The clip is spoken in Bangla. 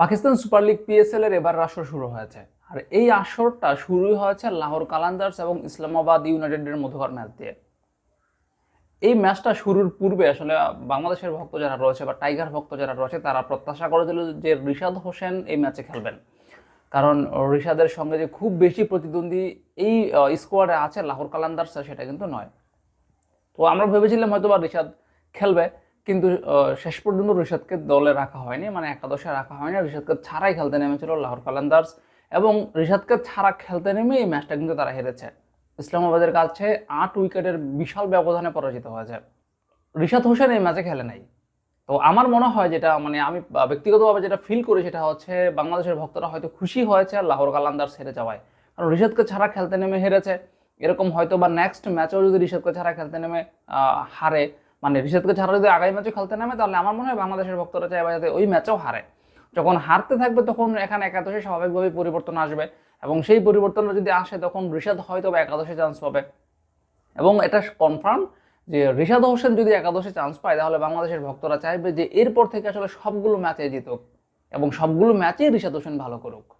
পাকিস্তান সুপার লিগ পিএসএল এর এবার আসর শুরু হয়েছে। আর এই আসরটা শুরু হয়েছে লাহোর কালান্দার্স এবং ইসলামাবাদ ইউনাইটেডের মধ্যকার ম্যাচ দিয়ে। এই ম্যাচটা শুরুর পূর্বে আসলে বাংলাদেশের ভক্ত যারা রয়েছে বা টাইগার ভক্ত যারা রয়েছে, তারা প্রত্যাশা করেছিল যে রিশাদ হোসেন এই ম্যাচে খেলবেন। কারণ রিশাদের সঙ্গে যে খুব বেশি প্রতিদ্বন্দ্বী এই স্কোয়াডে আছে লাহোর কালান্দার্স সেটা কিন্তু নয়। তো আমরা ভেবেছিলাম হয়তো বা রিশাদ খেলবে। কিন্তু শেষ পর্যন্ত রিশাদকে দলে রাখা হয়নি মানে একাদশে রাখা হয়নি। রিশাদকে ছাড়াই খেলতে নেমেছিল লাহোর কালান্দার্স এবং রিশাদকে ছাড়া খেলতে নেমে এই ম্যাচটা কিন্তু তারা হেরেছে। ইসলামাবাদের কাছে আট উইকেটের বিশাল ব্যবধানে পরাজিত হয়েছে। রিশাদ হোসেন এই ম্যাচে খেলে নাই। তো আমার মনে হয় যেটা মানে আমি ব্যক্তিগতভাবে যেটা ফিল করি সেটা হচ্ছে বাংলাদেশের ভক্তরা হয়তো খুশি হয়েছে লাহোর কালান্দার্স হেরে যাওয়ায়। কারণ রিশাদকে ছাড়া খেলতে নেমে হেরেছে। এরকম হয়তো বা নেক্সট ম্যাচেও যদি রিশাদকে ছাড়া খেলতে নেমে হারে মানে রিশাদকে ছাড়া যদি আগামী ম্যাচে খেলতে নামে, তাহলে আমার মনে হয় বাংলাদেশের ভক্তরা চাইবে যাতে ওই ম্যাচেও হারে। যখন হারতে থাকবে, তখন এখানে একাদশে স্বাভাবিকভাবেই পরিবর্তন আসবে। এবং সেই পরিবর্তনটা যদি আসে, তখন রিশাদ হয়তো বা একাদশে চান্স পাবে। এবং এটা কনফার্ম যে রিশাদ হোসেন যদি একাদশে চান্স পায়, তাহলে বাংলাদেশের ভক্তরা চাইবে যে এরপর থেকে আসলে সবগুলো ম্যাচে জিতুক। এবং সবগুলো ম্যাচেই রিশাদ হোসেন ভালো করুক।